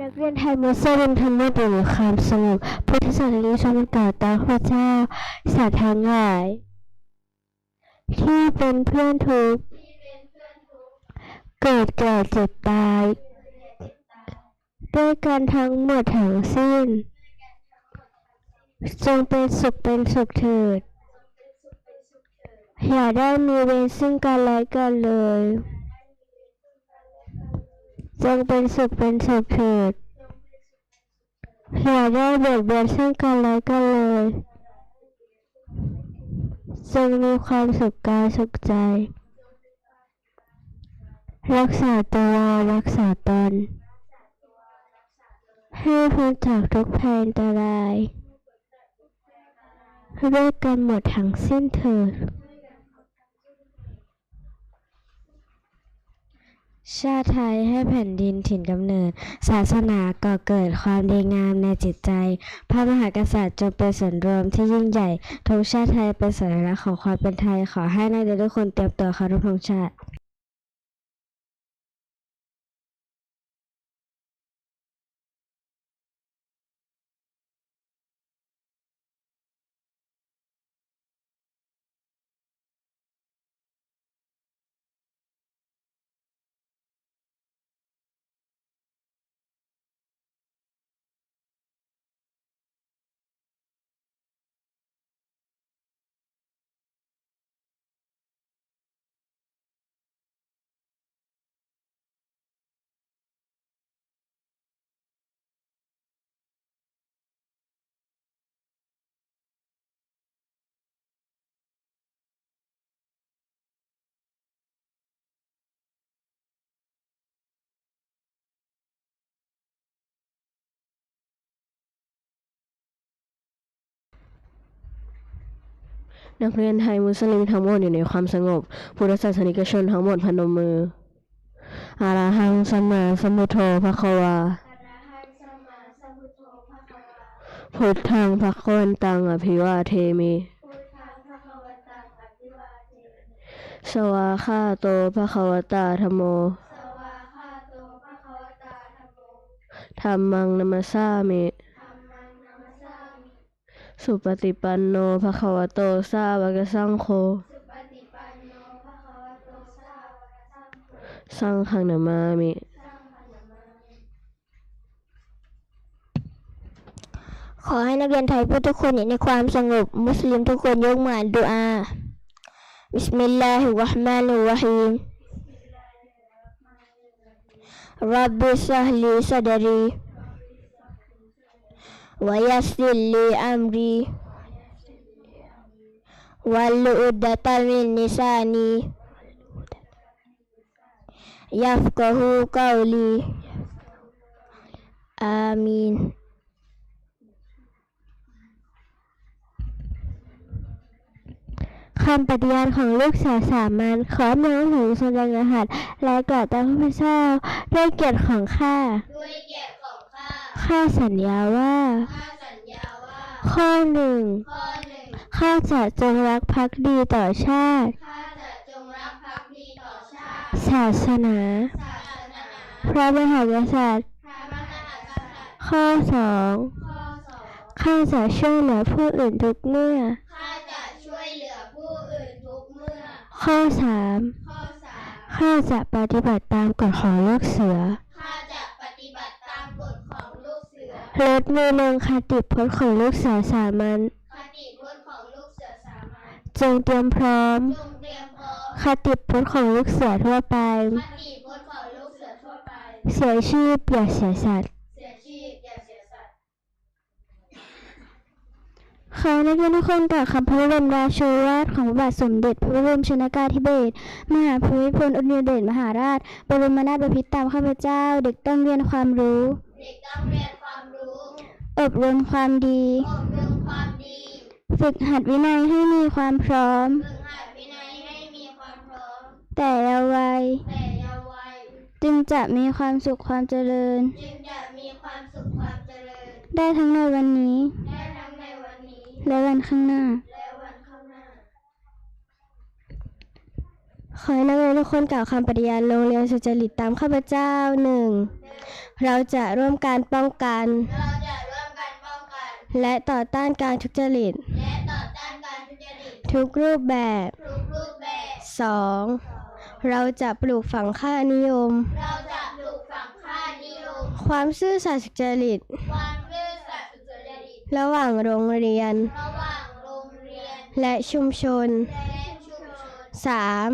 นักเรียนไทยมุสลิมทั้งหมดอยู่ในความสงบพุทธศาสนาชนกล่าวตามพระเจ้าสาทั้งหลาย ที่เป็นเพื่อนทุกข์เกิดแก่เจ็บตายด้วยกันทั้งหมดทั้งสิ้น จงเป็นสุขเป็นสุขเถิด อย่าได้มีเวรซึ่งกันและกันเลย จงเป็นสุขเป็นสุขเถิดอย่าได้เบียดเบียนซึ่งกันและกันเลยจงมีความสุขกายสุขใจ รักษาตัวรักษาตน ให้พ้นจากทุกภัยอันตรายด้วยกันหมดทั้งสิ้นเถิด ชาติไทยให้แผ่นดินถิ่นกำเนิด ศาสนาก่อเกิดความดีงามในจิตใจ พระมหากษัตริย์จงเป็นส่วนรวมที่ยิ่งใหญ่ธงชาติไทยเป็นสัญลักษณ์ของความเป็นไทย ขอให้นักเรียนทุกคนเตรียมตัวเคารพธงชาติ นักเรียนไทยมุสลิมทั้งหมดอยู่ในความสงบ พุทธศาสนิกชนทั้งหมดพนมมือ อาราหังสัมมาสัมพุทโธภควาพุทธังภควันตังอภิวาเทมิ สวาคาโตภควตาธรรมโมธรรมังนัมสสามิ สุปฏิปันโนภควโตสาวกสังโฆ สังฆังนามามิ ขอให้นักเรียนไทยพูดทุกคนอยู่ในความสงบ มุสลิมทุกคนยกมืออ่านดุอา บิสมิลลาฮิรเราะห์มานิรเราะฮีม รับบิสฮลีซะดรี วะยัสซิรลีอัมรีวัลอุดดะตะมินนิซานียัฟกะฮูกาวลีอามีนคำปฏิญาณของลูกสาวสามัญขอน้อมถึงทรงดังรหัสและกล่าวตามพระเจ้าด้วยเกียรติของข้าด้วยเกียรติ ข้าสัญญาว่า ข้อหนึ่ง ข้าจะจงรักภักดีต่อชาติ ศาสนา พระมหากษัตริย์ ข้อสอง ข้าจะช่วยเหลือผู้อื่นทุกเมื่อ ข้อสาม ข้อสามข้าจะปฏิบัติตามกฎของลูกเสือ ลดมือลงคติพจน์ของลูกเสือสามัญคติพจน์ของลูกเสือสามัญจงเตรียมพร้อมจงเตรียมพร้อมคติพจน์ของลูกเสือทั่วไปคติพจน์ของลูกเสือทั่วไป เสียชีพอย่าเสียสัตว์เสียชีพอย่าเสียสัตว์ขอนักเรียนทุกคนกล่าวคำพระบรมราโชวาทของพระบาทสมเด็จพระบรมชนกาธิเบศรมหาภูมิพลอดุลยเดชมหาราช บรมนาถบพิตรตามข้าพเจ้า เด็กต้องเรียนความรู้ เด็กต้องเรียนความรู้ อบรมความดี อบรมความดี ฝึกหัดวินัยให้มีความพร้อม ฝึกหัดวินัยให้มีความพร้อม แต่เยาว์วัย แต่เยาว์วัย จึงจะมีความสุขความเจริญ จึงจะมีความสุขความเจริญ ได้ทั้งในวันนี้ ได้ทั้งในวันนี้ และวันข้างหน้า และวันข้างหน้า ขอให้นักเรียนทุกคนกล่าวคำปฏิญาณโรงเรียนสุจริตตามข้าพเจ้าหนึ่งหนึ่งเราจะร่วมการป้องกัน เราจะ และต่อต้านการทุจริต และต่อต้านการทุจริต ทุกรูปแบบ ทุกรูปแบบ 2. เราจะปลูกฝังค่านิยม เราจะปลูกฝังค่านิยม ความซื่อสัตย์สุจริต ความซื่อสัตย์สุจริต ระหว่างโรงเรียน ระหว่างโรงเรียน และชุมชน และชุมชน 3. สาม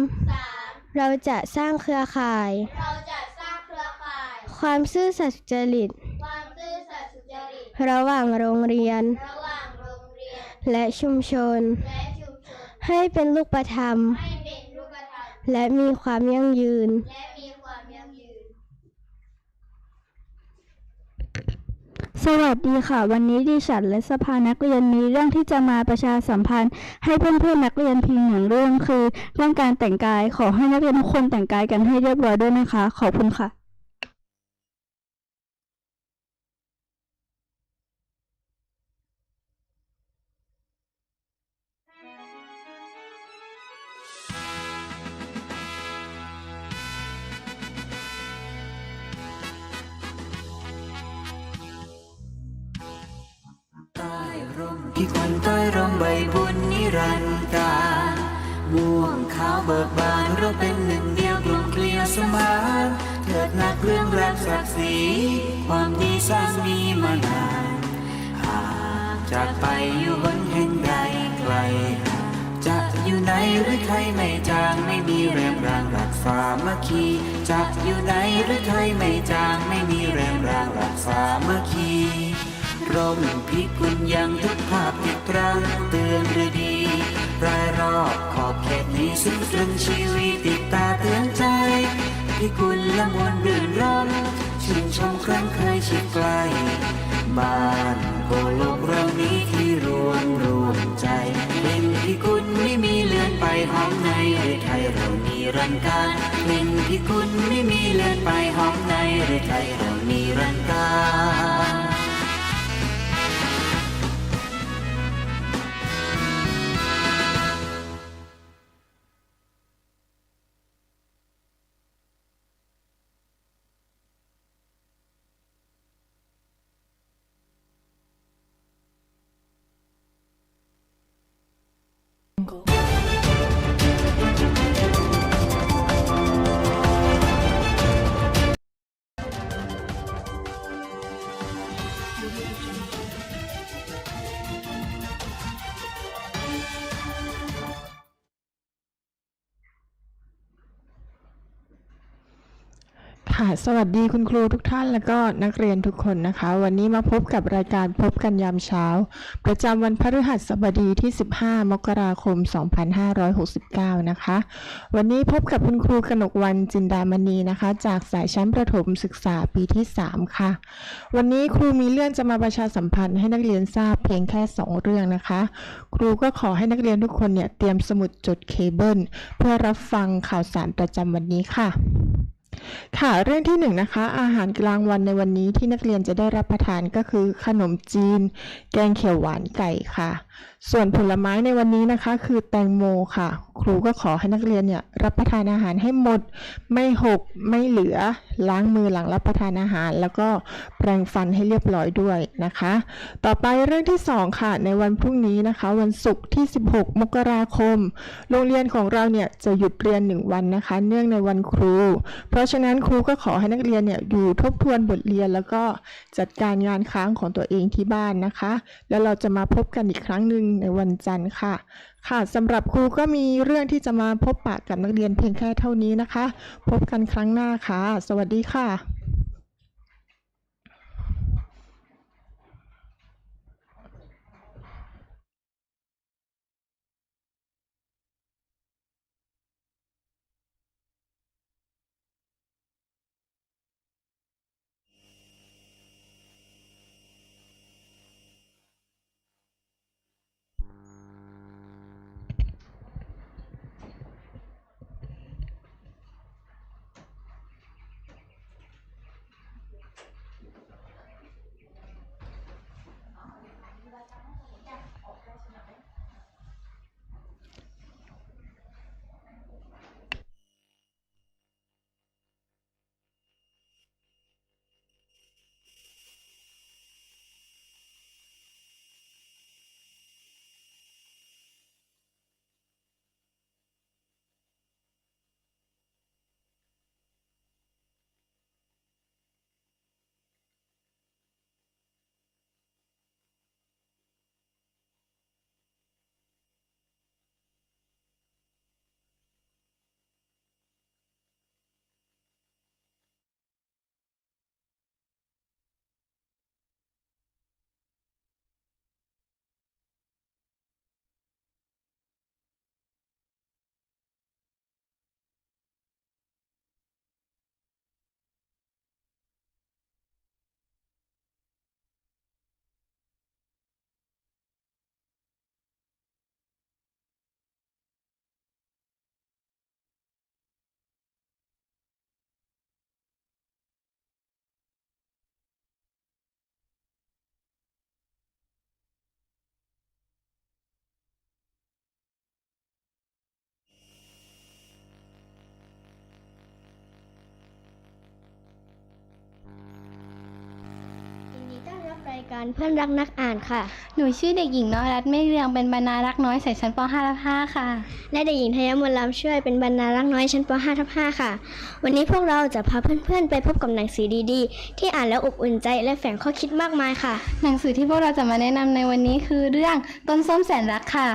เราจะสร้างเครือข่าย เราจะสร้างเครือข่าย ความซื่อสัตย์สุจริต ความซื่อสัตย์สุจ ริตระหว่างโรงเรียนระหว่างโรงเรียนและชุมชนและชุมชน ให้เป็นลูกประธรรมให้เป็นรูปธรรมและมีความยั่งยืนและมีความยั่งยืน สวัสดีค่ะ วันนี้ดิฉันและสภานักเรียนมีเรื่องที่จะมาประชาสัมพันธ์ ให้เพื่อนๆนักเรียนเพียงหนึ่งเรื่องคือ เรื่องการแต่งกายขอให้นักเรียนทุกคนแต่งกายกันให้เรียบร้อยด้วยนะคะ ขอบคุณค่ะีความดีสร้างมีมานานหากจากไปอยู่บนแห่งใดไกล จะอยู่ไหนหรือใครไม่จางไม่มีแรงรางรักสามัคคีจะอยู่ไหนหรือใครไม่จางไม่มีแรงรางรักสามัคคีร่มพิกุลยังทุกภาพติดตรังเตือนหรือดีรายรอบขอบเขตนี้ซึ่งตรึงชีวิตติดตาเตือนใจพิกุลละมวลรื่นรม ชื่นชมครั้งเคยชิดไกล บ้านโกโลกเรานี้ที่รวมรวมใจ เป็นพิกุลไม่มีเลือนไปห้องในหรือไทยเรามีรันการเป็นพิกุลไม่มีเลือนไปห้องในหรือไทยเรามีรันการ ค่ะ สวัสดีคุณครูทุกท่านและก็นักเรียนทุกคนนะคะ วันนี้มาพบกับรายการพบกันยามเช้า ประจำวันพฤหัสบดีที่ 15 มกราคม 2569 นะคะ วันนี้พบกับคุณครูกนกวันจินดามณีนะคะ จากสายชั้นประถมศึกษาปีที่ 3 ค่ะ วันนี้ครูมีเรื่องจะมาประชาสัมพันธ์ให้นักเรียนทราบเพียงแค่ 2 เรื่องนะคะ ครูก็ขอให้นักเรียนทุกคนเนี่ยเตรียมสมุดจดเคเบิลเพื่อรับฟังข่าวสารประจำวันนี้ค่ะ ค่ะเรื่องที่หนึ่งนะคะ อาหารกลางวันในวันนี้ที่นักเรียนจะได้รับประทานก็คือขนมจีน แกงเขียวหวานไก่ค่ะ ส่วนผลไม้ในวันนี้นะคะ คือแตงโมค่ะ ครูก็ขอให้นักเรียนเนี่ยรับประทานอาหารให้หมด ไม่หกไม่เหลือล้างมือหลังรับประทานอาหาร แล้วก็แปรงฟันให้เรียบร้อยด้วยนะคะ ต่อไปเรื่องที่สองค่ะ ในวันพรุ่งนี้นะคะ วันศุกร์ที่ 16 มกราคม โรงเรียนของเราเนี่ยจะหยุดเรียนหนึ่งวันนะคะ เนื่องในวันครู เพราะฉะนั้นครูก็ขอให้นักเรียนเนี่ยอยู่ทบทวนบทเรียน แล้วก็จัดการงานค้างของตัวเองที่บ้านนะคะ แล้วเราจะมาพบกันอีกครั้งหนึ่งในวันจันทร์ค่ะ ค่ะสำหรับครูก็มีเรื่องที่จะมาพบปะกับนักเรียนเพียงแค่เท่านี้นะคะ พบกันครั้งหน้าค่ะ สวัสดีค่ะ การเพื่อนรักนักอ่านค่ะ หนูชื่อเด็กหญิงน้อยรัตน์เมฆเรียงเป็นบรรณารักน้อยใส่ชั้นป .5 และ5ค่ะ และเด็กหญิงธัญมนต์ลำช่วยเป็นบรรณารักน้อยชั้นป .5 ทับ5ค่ะ วันนี้พวกเราจะพาเพื่อนๆ ไปพบกับหนังสือดีๆ ที่อ่านแล้วอบอุ่นใจและแฝงข้อคิดมากมายค่ะ หนังสือที่พวกเราจะมาแนะนำในวันนี้คือเรื่องต้นส้มแสนรักค่ะ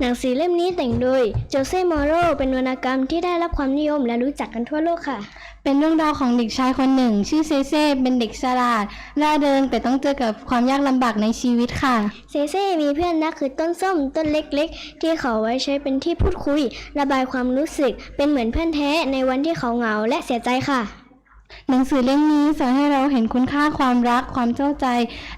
หนังสือเล่มนี้แต่งโดยโจเซ่มอโรเป็นวรรณกรรมที่ได้รับความนิยมและรู้จักกันทั่วโลกค่ะ เป็นเรื่องราวของเด็กชายคนหนึ่ง ชื่อเซเซ่เป็นเด็กฉลาดร่าเริงแต่ต้องเจอกับความยากลำบากในชีวิตค่ะ เซเซ่มีเพื่อนรักคือต้นส้มต้นเล็กๆ ที่เขาไว้ใช้เป็นที่พูดคุย ระบายความรู้สึกเป็นเหมือนเพื่อนแท้ในวันที่เขาเหงาและเสียใจค่ะ หนังสือเล่มนี้สอนให้เราเห็นคุณค่าความรักความเจ้าใจ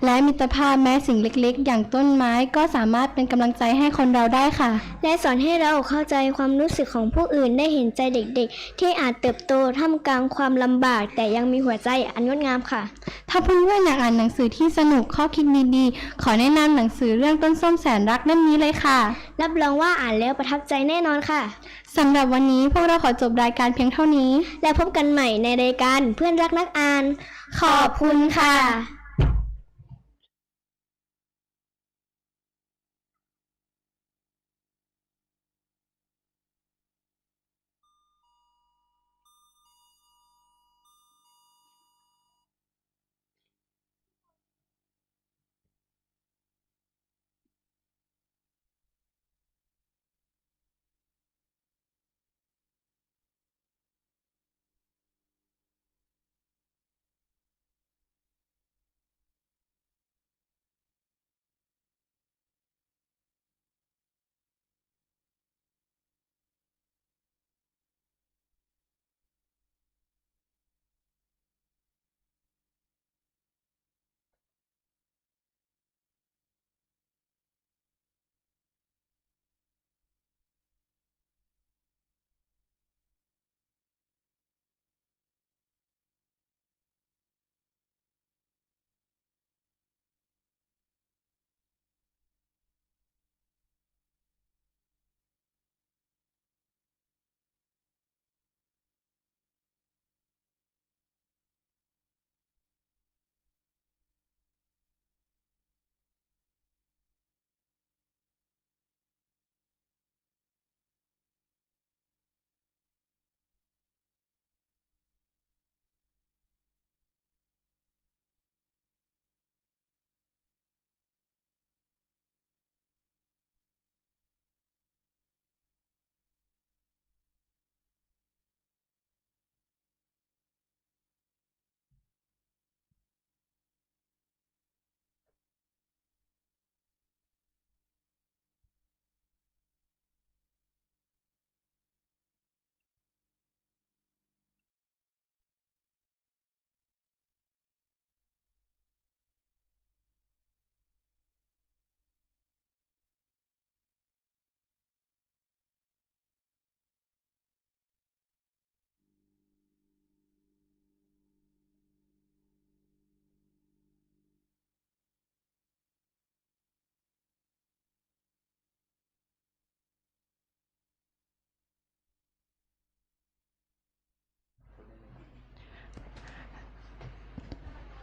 และมิตรภาพแม้สิ่งเล็กๆ อย่างต้นไม้ก็สามารถเป็นกำลังใจให้คนเราได้ค่ะ และสอนให้เราเข้าใจความรู้สึกของผู้อื่นได้เห็นใจเด็กๆ ที่อาจเติบโตท่ามกลางความลำบาก แต่ยังมีหัวใจอันงดงามค่ะ ถ้าเพื่อนๆอยากอ่านหนังสือที่สนุกข้อคิดดีๆขอแนะนำหนังสือเรื่องต้นส้มแสนรักเล่มนี้เลยค่ะ รับรองว่าอ่านแล้วประทับใจแน่นอนค่ะ สำหรับวันนี้พวกเราขอจบรายการเพียงเท่านี้ และพบกันใหม่ในรายการเพื่อนรักนักอ่าน ขอบคุณค่ะ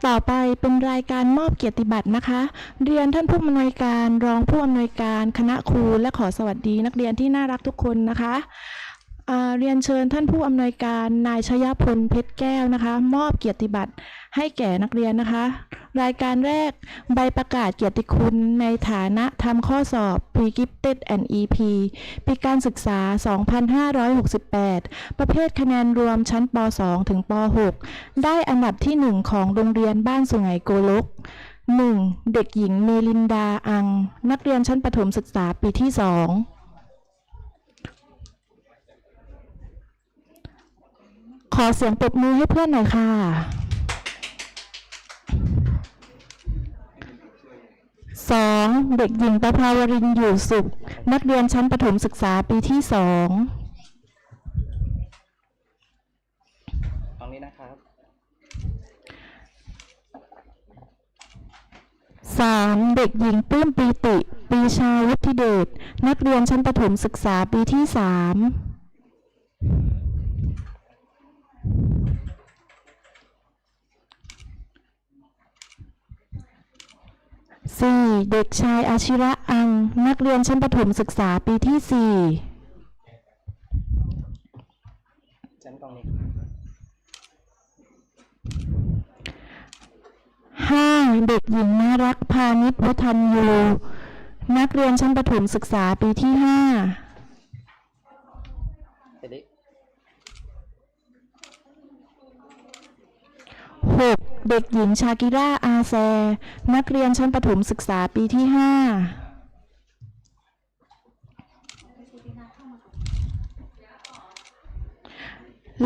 ต่อไปเป็นรายการมอบเกียรติบัตรนะคะ เรียนท่านผู้อำนวยการรองผู้อำนวยการคณะครูและขอสวัสดีนักเรียนที่น่ารักทุกคนนะคะ เรียนเชิญท่านผู้อำนวยการนายชยพลเพชรแก้วนะคะ มอบเกียรติบัตรให้แก่นักเรียนนะคะ รายการแรกใบประกาศเกียรติคุณในฐานะทำข้อสอบ Pre-Gifted and EP ปีการศึกษา 2568 ประเภทคะแนนรวมชั้นป .2 ถึงป .6 ได้อันดับที่ 1 ของโรงเรียนบ้านสุไหงโกลก 1. เด็กหญิงเมลินดาอัง นักเรียนชั้นประถมศึกษาปีที่ 2 อเสียงปรบมือให้เพื่อนหน่อยค่ะ สองเด็กหญิงประภาวรินทร์อยู่สุข นักเรียนชั้นประถมศึกษาปีที่สองตรงนี้นะครับสามเด็กหญิงปลื้มปีติปรีชาวุฒิเดช นักเรียนชั้นประถมศึกษาปีที่สาม 4. เด็กชายอาชิระอัง นักเรียนชั้นประถมศึกษาปีที่ชั้นตรงนี้ 5. เด็กหญิงนารักพานิชวันยู นักเรียนชั้นประถมศึกษาปีที่5เสร็จดิ 6. เด็กหญิงชากิร่าอาแซ นักเรียนชั้นประถมศึกษาปีที่ 5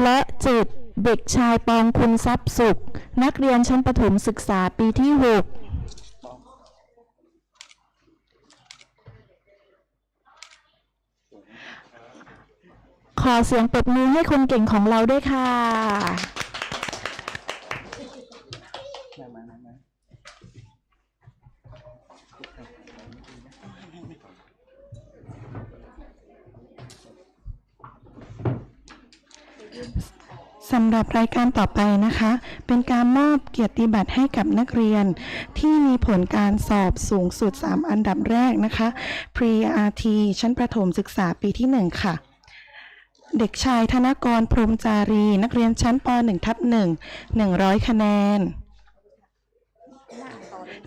และ 7. เด็กชายปองคุณทรัพย์สุข นักเรียนชั้นประถมศึกษาปีที่ 6ขอเสียงปรบมือให้คนเก่งของเราด้วยค่ะ มามามามา สำหรับรายการต่อไปนะคะ เป็นการมอบเกียรติบัตรให้กับนักเรียน ที่มีผลการสอบสูงสุด 3 อันดับแรกนะคะ Pre-RT ชั้นประถมศึกษาปีที่ 1 ค่ะเด็กชายธนกรพรมจารี นักเรียนชั้นป .1 ทับ1 100 คะแนน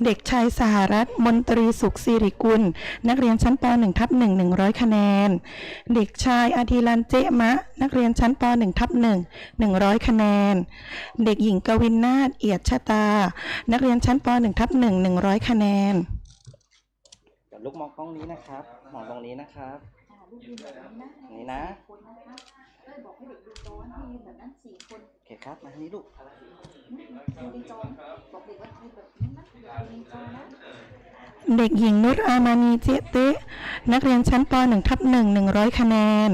เด็กชายสหรัฐมนตรีสุขสิริกุล นักเรียนชั้นป .1 ทับ1 100 คะแนน เด็กชายอธิรันเจมะ นักเรียนชั้นป .1 ทับ1 100 คะแนน เด็กหญิงกวินนาถเอียดชะตา นักเรียนชั้นป .1 ทับ1 100 คะแนนเดี๋ยวลูกมองกล้องนี้นะครับ มองตรงนี้นะครับนี่นะโอเคครับ มาทางนี้ลูก เด็กหญิงนุชอามานีเจเตะนักเรียนชั้นป .1 ทับ1 100 คะแนน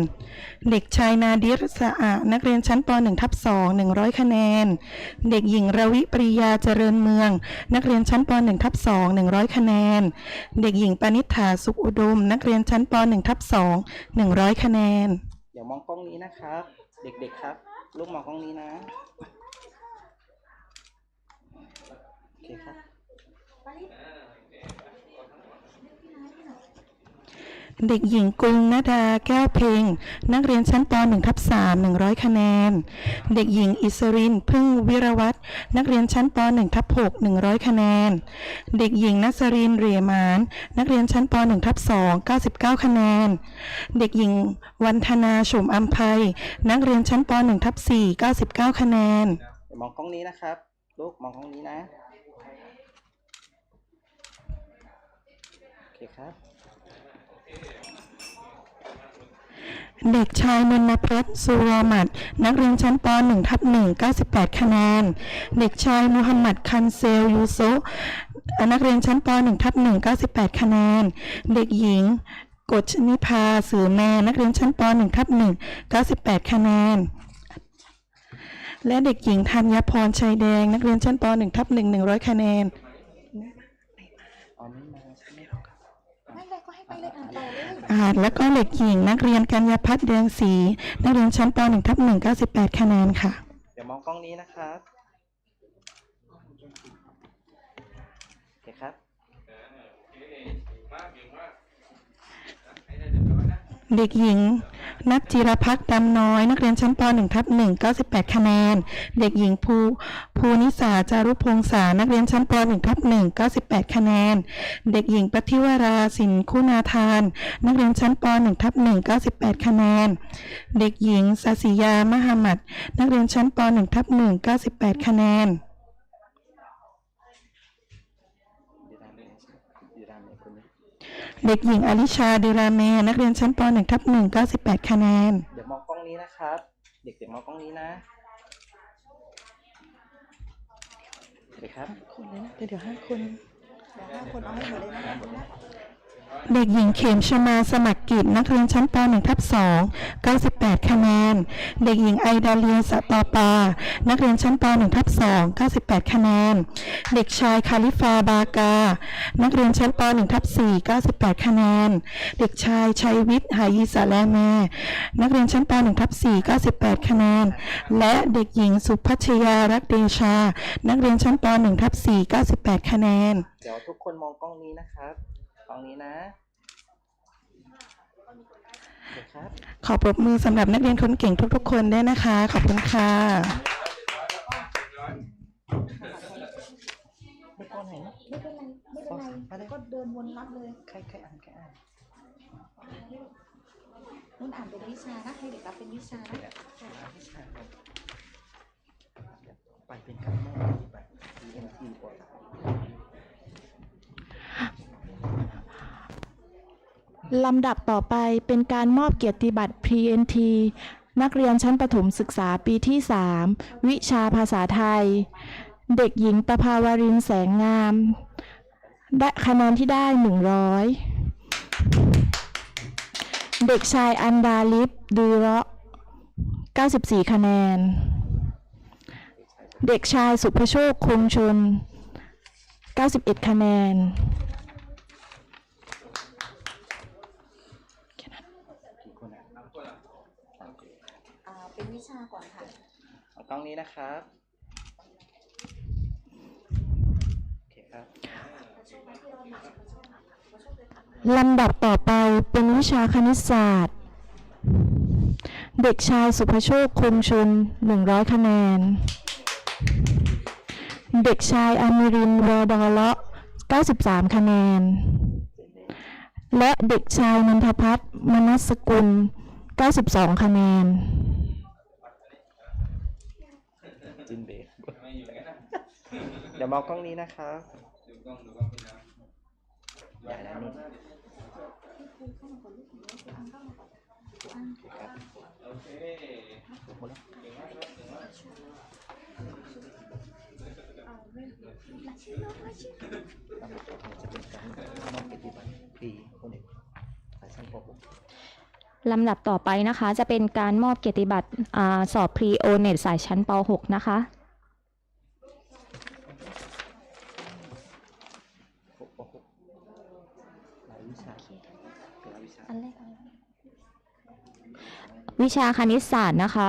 เด็กชายนาดิรสะอานักเรียนชั้นป .1 ทับ2 100 คะแนน เด็กหญิงระวิปริยาเจริญเมือง นักเรียนชั้นป .1 ทับ2 100 คะแนน เด็กหญิงปณิษฐาสุขอุดม นักเรียนชั้นป .1 ทับ2 100 คะแนน เดี๋ยวมองกล้องนี้นะครับ เด็กๆครับ ลูกมองกล้องนี้นะ โอ เคครับเด็กหญิงกุลนดาแก้วเพ็งนักเรียนชั้นป .1 ทับ3 100 คะแนน เด็กหญิงอิสรินพึ่งวิรวัตรนักเรียนชั้นป .1 ทับ6 100 คะแนน เด็กหญิงนัสรินเรียมาน นักเรียนชั้นป .1 ทับ2 99 คะแนน เด็กหญิงวันธนาชมอัมภัยนักเรียนชั้นป .1 ทับ4 99 คะแนนเดี๋ยวมองกล้องนี้นะครับลูกมองกล้องนี้นะ โอ เคครับ เด็กชายนนพัฒน์สุรมัดนักเรียนชั้นป .1 ทับ1 98 คะแนน เด็กชายมูฮัมหมัดคันเซลยูโซนักเรียนชั้นป .1 ทับ1 98 คะแนน เด็กหญิงกฎชนิพาสือแม่นักเรียนชั้นป .1 ทับ1 98 คะแนน และเด็กหญิงธัญพรชัยแดง นักเรียนชั้นป .1 ทับ1 100 คะแนน อ๋อไม่มาใช่ไหม อ่า แล้วก็เด็กหญิงนักเรียนกัญญาพัฒน์แดงศรีนักเรียนชั้นป .1 ทับ1 98 คะแนนค่ะ เดี๋ยวมองกล้องนี้นะครับ เด็กหญิง นัทจิรพักษ์ดำน้อย นักเรียนชั้นป .1 ทับ1 98 คะแนน เด็กหญิงภูภูนิสาจารุพงษานักเรียนชั้นป .1 ทับ1 98 คะแนน เด็กหญิงปฏิวราสินคุณาทาน นักเรียนชั้นป .1 ทับ1 98 คะแนน เด็กหญิงสศิยามหามัดนักเรียนชั้นป .1 ทับ1 98 คะแนน ดีรามเมย์คนนี้ เด็กหญิงอลิชาเดราเมนักเรียนชั้นป .1 ทับ1 98 คะแนน เดี๋ยวมองกล้องนี้นะครับ เด็กๆมองกล้องนี้นะโอเคครับ คนเลยนะ เดี๋ยวห้าคนห้าคนเอาให้หมดเลยนะ เด็กหญิงเขมชมาสมัครกิจนักเรียนชั้นป .1 ทับ2 98 คะแนน เด็กหญิงไอดาเลียสตอปา นักเรียนชั้นป .1 ทับ2 98 คะแนน เด็กชายคาลิฟาบากา นักเรียนชั้นป .1 ทับ4 98 คะแนน เด็กชายชัยวิทย์หายีสาแลแมนักเรียนชั้นป .1 ทับ4 98 คะแนน และเด็กหญิงสุพัชยารักเดชา นักเรียนชั้นป .1 ทับ4 98 คะแนน เดี๋ยวทุกคนมองกล้องนี้นะครับ องนี้นะโอเคครับขอปรบมือสำหรับนักเรียนคนเก่งทุกๆ คนด้วยนะคะ ขอบคุณค่ะไม่ก้อนไหนนะไม่เป็นไรไม่เป็นไรไปเลยก็เดินวนรับเลยใครใครอ่านใครอ่านนุ่นอ่านเป็นวิชานะให้เด็กรับเป็นวิชานะไม่ใช่ครับเดี๋ยวไปเป็นการมอบปฏิบัติ EMT ก่อน ลำดับต่อไปเป็นการมอบเกียรติบัตร PNT นักเรียนชั้นประถมศึกษาปีที่ 3 วิชาภาษาไทย เด็กหญิงประภาวรินแสงงาม ได้คะแนนที่ได้ 100 เด็กชายอันดาลิฟดือเระ94 คะแนน เด็กชายสุภโชคคงชน 91 คะแนน กี่คนอะ อ่า เป็นวิชาก่อนค่ะ เอาก ล้องนี้นะครับโอเคครับลำดับต่อไปเป็นวิชาคณิตศาสตร์ เด็กชายสุภโชคคงชุน 100 คะแนน เด็กชายอามิรินทร์วอดอเลาะ 93 คะแนน และเด็กชายนันทพัฒน์มนัสกุล 92 คะแนน จินเบสเดี๋ยวมองกล้องนี้นะครับอย่าแล้วนุ่นโอเคครับหมดแล้วลำดับต่อไปจะเป็นการมอบเกียรติบัตรปีคนเอกสายชั้นป .6 ลำดับต่อไปนะคะ จะเป็นการมอบเกียรติบัตรอสอบพรีโอเน็ตสายชั้นป .6 นะคะหกนแรกอะวิชาคณิตศาสตร์นะคะ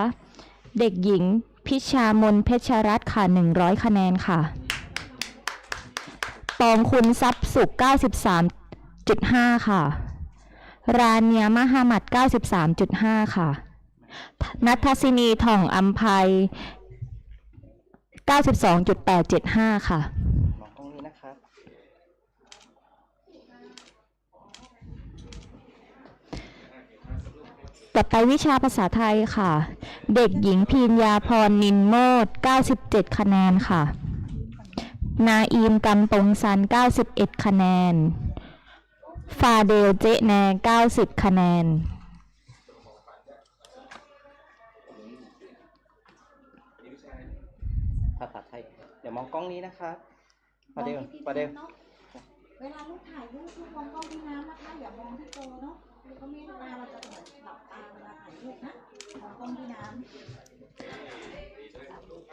เด็กหญิงพิชามนเพชรรัตน์ค่ะ 100 คะแนนค่ะ ปองคุณทรัพย์สุข 93.5 ค่ะ ราเนียมหามัด93.5 ค่ะ นัทศินีถ่องอัมภัย 92.875 ค่ะ มองกล้องนี้นะครับ ต่อไปวิชาภาษาไทยค่ะ เด็กหญิงพีนยาพรนินโมด97 คะแนนค่ะ นาอีมกำปงซัน 91 คะแนน ฟาเดลเจแน90 คะแนน ภาษาไทย เดี๋ยวมองกล้องนี้นะครับประเดี๋ยวมองที่ประเดี๋ยวพี่น้ำเนาะเวลาลูกถ่ายรูปลูกมองกล้องพี่น้ำนะคะ อย่ามองที่โตเนาะแล้วก็เมตตาเราจะเหมือนหลับตาเวลาถ่ายรูปนะมองกล้องพี่น้ำ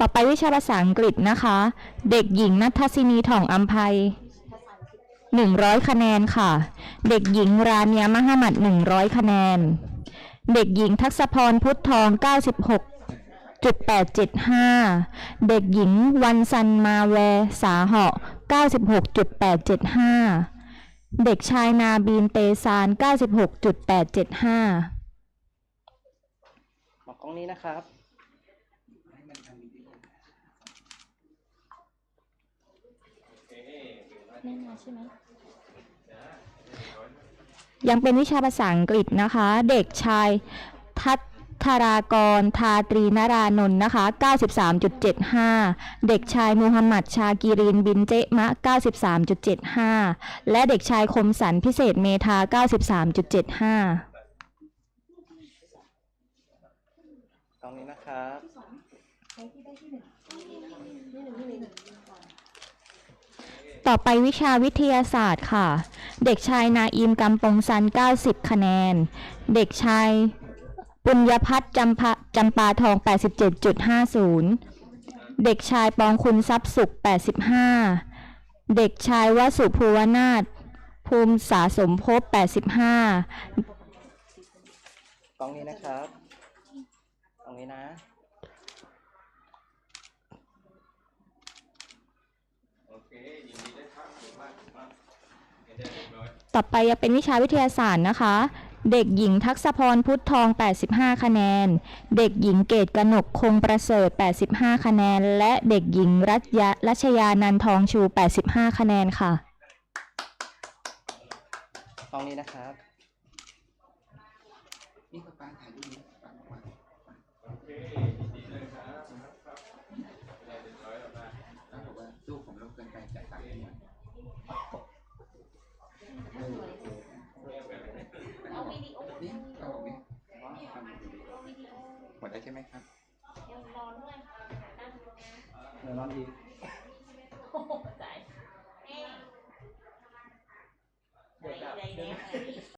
ต่อไปวิชาภาษาอังกฤษนะคะ เด็กหญิงนัทศินีถ่องอัมภัย 100 คะแนนค่ะ เด็กหญิงราเนียมหามัด 100 คะแนน เด็กหญิงทักษพรพุทธทอง 96.875เด็กหญิงวันซันมาแวสาเหาะ96.875เด็กชายนาบีนเตซาน96.875มองกล้องนี้นะครับไม่มาใช่ไหม ยังเป็นวิชาภาษาอังกฤษนะคะ เด็กชายทัศธารากร ทาตรีนารานนท์นะคะ 93.75 เด็กชายมูฮัมหมัดชากีรินบินเจมะ 93.75 และเด็กชายคมสันพิเศษเมธา 93.75กล้องนี้นะครับใครที่ได้ที่หนึ่งที่หนึ่งที่หนึ่งที่หนึ่งก่อนต่อไปวิชาวิทยาศาสตร์ค่ะ เด็กชายนาอิมกำปงซัน 90 คะแนน เด็กชายปุญญพัฒน์จำพะจำปาทอง 87.50 เด็กชายปองคุณทรัพย์สุข 85 เด็กชายวสุภูวนาถภูมิสาสมภพ 85กล้องนี้นะครับกล้องนี้นะ ต่อไปจะเป็นวิชาวิทยาศาสตร์นะคะ เด็กหญิงทักษพรพุทธทอง 85 คะแนน เด็กหญิงเกตกนกคงประเสริฐ 85 คะแนน และเด็กหญิงรัชยารัชยานันทองชู 85 คะแนนค่ะกล้องนี้นะครับ หมดแล้วใช่ไหมครับ เดี๋ยวน อนอีก